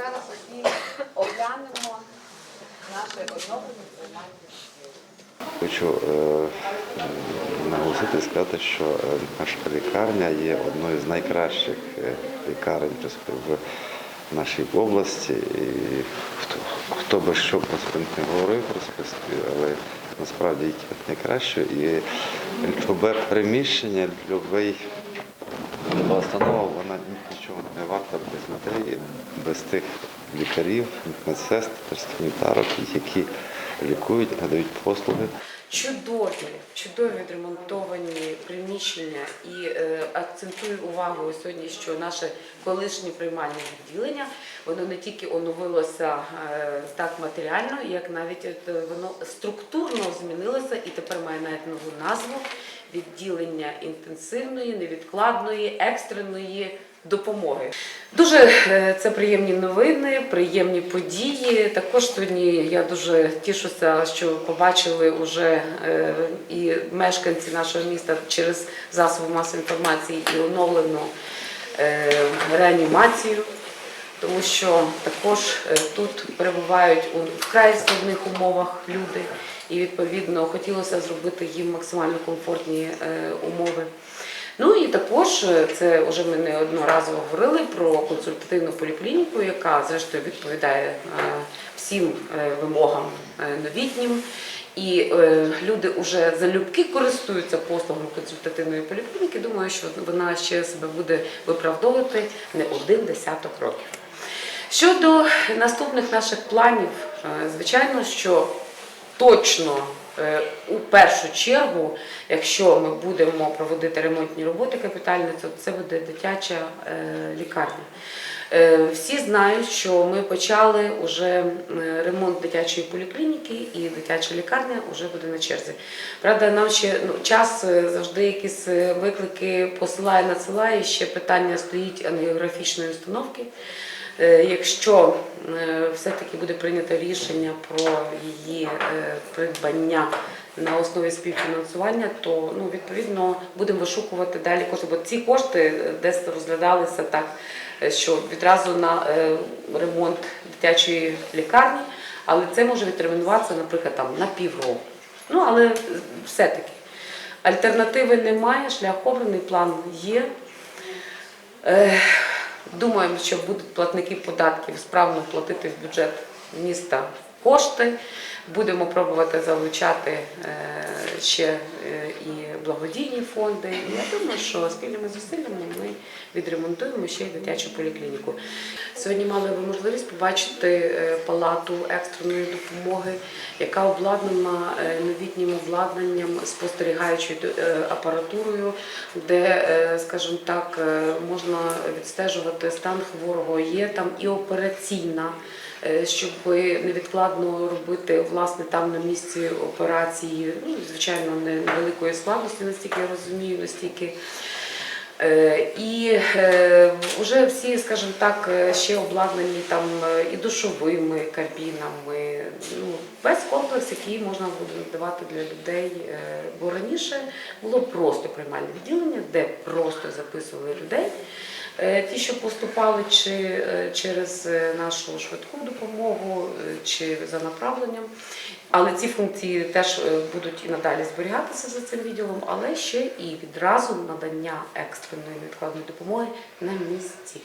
зараз всі оглянемо наше оновлення приймальне. Хочу е, наголосити сказати, що е, наша лікарня є одною з найкращих е, лікарень в нашій області. І хто, хто би що про не говорив, принципі, але насправді найкраще. І любе приміщення, люба установа, вона не варто без людей, без тих лікарів, медсестер, санітарок, які лікують, надають послуги. Чудові, чудові відремонтовані приміщення і е, акцентую увагу сьогодні, що наше колишнє приймальне відділення воно не тільки оновилося е, так матеріально, як навіть от, е, воно структурно змінилося і тепер має навіть нову назву відділення інтенсивної, невідкладної, екстреної допомоги. Дуже е, це приємні новини, приємні події. Також сьогодні я дуже тішуся, що побачили вже е, і мешканці нашого міста через засоби масової інформації і оновлену е, реанімацію. Тому що також е, тут перебувають у вкрай складних умовах люди, і відповідно хотілося зробити їм максимально комфортні е, умови. Ну і також це вже ми неодноразово говорили про консультативну поліклініку, яка зрештою відповідає всім вимогам новітнім. І е, люди вже залюбки користуються послугами консультативної поліклініки. Думаю, що вона ще себе буде виправдовувати не один десяток років. Щодо наступних наших планів, е, звичайно, що точно е, у першу чергу, якщо ми будемо проводити ремонтні роботи капітальні, то це буде дитяча е, лікарня. Е, Всі знають, що ми почали вже ремонт дитячої поліклініки і дитяча лікарня вже буде на черзі. Правда, нам ще ну, час завжди якісь виклики посилає, надсилає. Ще питання стоїть ангіографічної установки. Е, Якщо е, все-таки буде прийнято рішення про її е, придбання на основі співфінансування, то ну, відповідно будемо вишукувати далі кошти. Бо ці кошти десь розглядалися так, що відразу на ремонт дитячої лікарні, але це може відтермінуватися, наприклад, там на півроку. Ну, але все-таки альтернативи немає, шлях план є. Е, Думаємо, що будуть платники податків справно платити в бюджет міста кошти. Будемо пробувати залучати ще е, і благодійні фонди. І я думаю, що спільними зусиллями ми відремонтуємо ще й дитячу поліклініку. Сьогодні мали ви можливість побачити е, палату екстреної допомоги, яка обладнана е, новітнім обладнанням, спостерігаючою апаратурою, де, скажімо так, можна відстежувати стан хворого. Є там і операційна, щоб невідкладно робити власне там на місці операції. Ну, звичайно, не невеликої складності, настільки я розумію, настільки. Е, І е, вже всі, скажімо так, е, ще обладнані там е, і душовими кабінами. Ну, весь комплекс, який можна буде надавати для людей. Е, Бо раніше було просто приймальне відділення, де просто записували людей. Е, Ті, що поступали чи е, через е, нашу швидку допомогу, чи за направленням. Але ці функції теж будуть і надалі зберігатися за цим відділом, але ще і відразу надання екстреної невідкладної допомоги на місці.